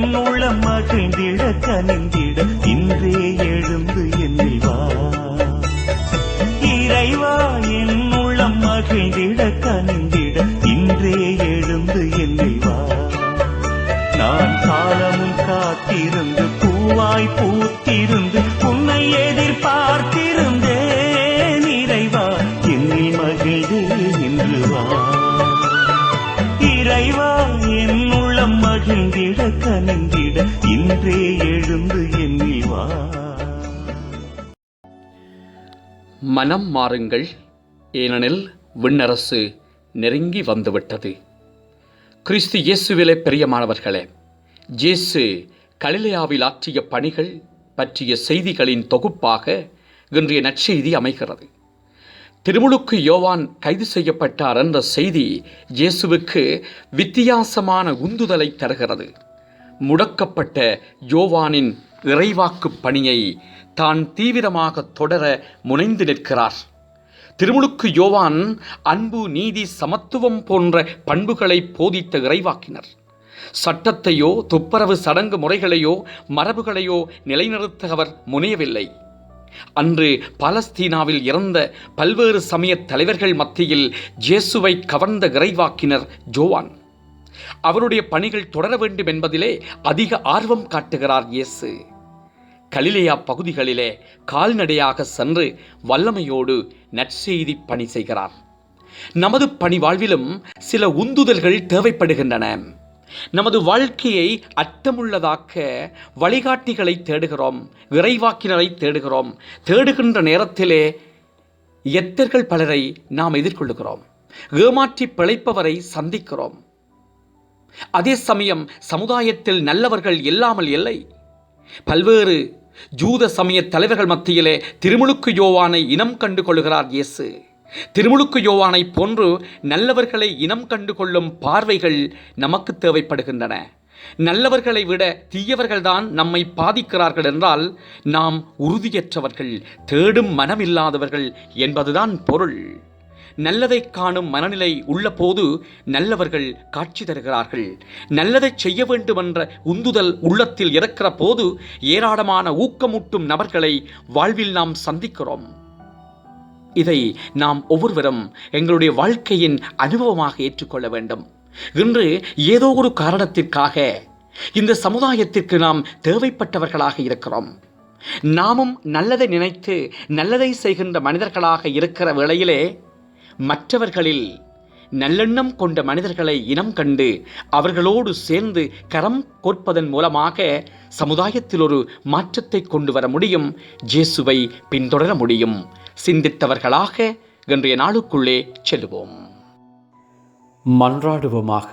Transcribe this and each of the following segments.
என் உள்ளம் மகிழ்ந்திட கனிந்திட இன்றே மகிழ்ந்திட இன்றே எழுந்து என்னில் வா. மனம் மாறுங்கள். ஏனெனில் விண்ணரசு நெருங்கி வந்துவிட்டது. கிறிஸ்து இயேசுவிலே பிரியமானவர்களே ஜேசு கலிலையாவில் ஆற்றிய பணிகள் பற்றிய செய்திகளின் தொகுப்பாக இன்றைய நற்செய்தி அமைகிறது. திருமுழுக்கு யோவான் கைது செய்யப்பட்டார் என்ற செய்தி இயேசுவுக்கு வித்தியாசமான உந்துதலை தருகிறது. முடக்கப்பட்ட யோவானின் இறைவாக்கு பணியை தான் தீவிரமாக தொடர முனைந்து நிற்கிறார். திருமுழுக்கு யோவான் அன்பு நீதி சமத்துவம் போன்ற பண்புகளை போதித்த இறைவாக்கினர். சட்டத்தையோ துப்புரவு சடங்கு முறைகளையோ மரபுகளையோ நிலைநிறுத்த அவர் முனையவில்லை. அன்று பாலஸ்தீனாவில் இறந்த பல்வேறு சமய தலைவர்கள் மத்தியில் ஜேசுவை கவர்ந்த இறைவாக்கினர் ஜோவான் அவருடைய பணிகள் தொடர வேண்டும் என்பதிலே அதிக ஆர்வம் காட்டுகிறார் இயேசு. கலிலேயா பகுதிகளிலே கால்நடையாக சென்று வல்லமையோடு நற்செய்தி பணி செய்கிறார். நமது பணி வாழ்விலும் சில உந்துதல்கள் தேவைப்படுகின்றன. நமது வாழ்க்கையை அர்த்தமுள்ளதாக்க வழிகாட்டிகளை தேடுகிறோம் விரைவாக்கினரை தேடுகிறோம் தேடுகின்ற நேரத்திலே எத்தர்கள் பலரை நாம் எதிர்கொள்ளுகிறோம் ஏமாற்றி பிழைப்பவரை சந்திக்கிறோம். அதே சமயம் சமுதாயத்தில் நல்லவர்கள் இல்லாமல் இல்லை. பல்வேறு ஜூத சமய தலைவர்கள் மத்தியிலே திருமுழுக்கு யோவானை இனம் கண்டு கொள்கிறார் இயேசு. திருமுழுக்கு யோவானை போன்று நல்லவர்களை இனம் கண்டு கொள்ளும் பார்வைகள் நமக்கு தேவைப்படுகின்றன. நல்லவர்களை விட தீயவர்கள்தான் நம்மை பாதிக்கிறார்கள் என்றால் நாம் உறுதியற்றவர்கள் தேடும் மனமில்லாதவர்கள் என்பதுதான் பொருள். நல்லதை காணும் மனநிலை உள்ள போது நல்லவர்கள் காட்சி தருகிறார்கள். நல்லதை செய்ய வேண்டும் என்ற உந்துதல் உள்ளத்தில் இருக்கிற போது ஏராளமான ஊக்கமூட்டும் நபர்களை வாழ்வில் நாம் சந்திக்கிறோம். இதை நாம் ஒவ்வொருவரும் எங்களுடைய வாழ்க்கையின் அனுபவமாக ஏற்றுக்கொள்ள வேண்டும். இன்று ஏதோ ஒரு காரணத்திற்காக இந்த சமுதாயத்திற்கு நாம் தேவைப்பட்டவர்களாக இருக்கிறோம். நாமும் நல்லதை நினைத்து நல்லதை செய்கின்ற மனிதர்களாக இருக்கிற வேளையிலே மற்றவர்களில் நல்லெண்ணம் கொண்ட மனிதர்களை இனம் கண்டு அவர்களோடு சேர்ந்து கரம் கோர்ப்பதன் மூலமாக சமுதாயத்தில் ஒரு மாற்றத்தை கொண்டு வர முடியும் ஜேசுவை பின்தொடர முடியும். சிந்தித்தவர்களாக இன்றைய நாளுக்குள்ளே செல்லுவோம் மன்றாடுவோமாக.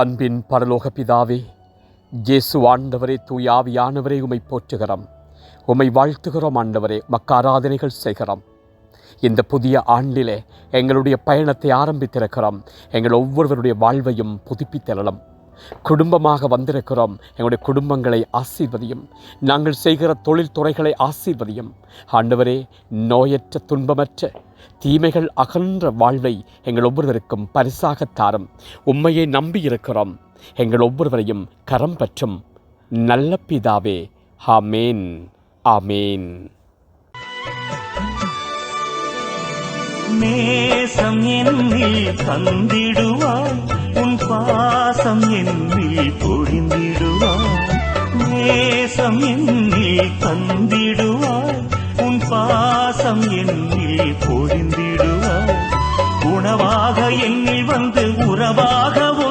அன்பின் பரலோக பிதாவே இயேசு ஆண்டவரே தூயாவியானவரே உமை போற்றுகிறோம். உமை வாழ்த்துகிறோம் ஆண்டவரே. மக்காராதனைகள் செய்கிறோம். இந்த புதிய ஆண்டிலே எங்களுடைய பயணத்தை ஆரம்பித்திருக்கிறோம். எங்கள் ஒவ்வொருவருடைய வாழ்வையும் புதுப்பித்தரலாம் குடும்பமாக வந்திருக்கிறோம். எங்களுடைய குடும்பங்களை ஆசீர்வதியும். நாங்கள் செய்கிற தொழில்துறைகளை ஆசீர்வதியும். ஆண்டவரே நோயற்ற துன்பமற்ற தீமைகள் அகன்ற வாழ்வை எங்கள் ஒவ்வொருவருக்கும் பரிசாக தாரும். உண்மையை நம்பியிருக்கிறோம். எங்கள் ஒவ்வொருவரையும் கரம் பற்றும் நல்ல பிதாவே. ஆமேன். ஆமேன். நேசம் என்னில் தந்திடுவாய். உன் பாசம் என்னில் பொழிந்திடுவாய் நேசம் என்னில் தந்திடுவாய். உன் பாசம் என்னில் பொழிந்திடுவாய் உணவாக என்னில் வந்து உறவாகவும்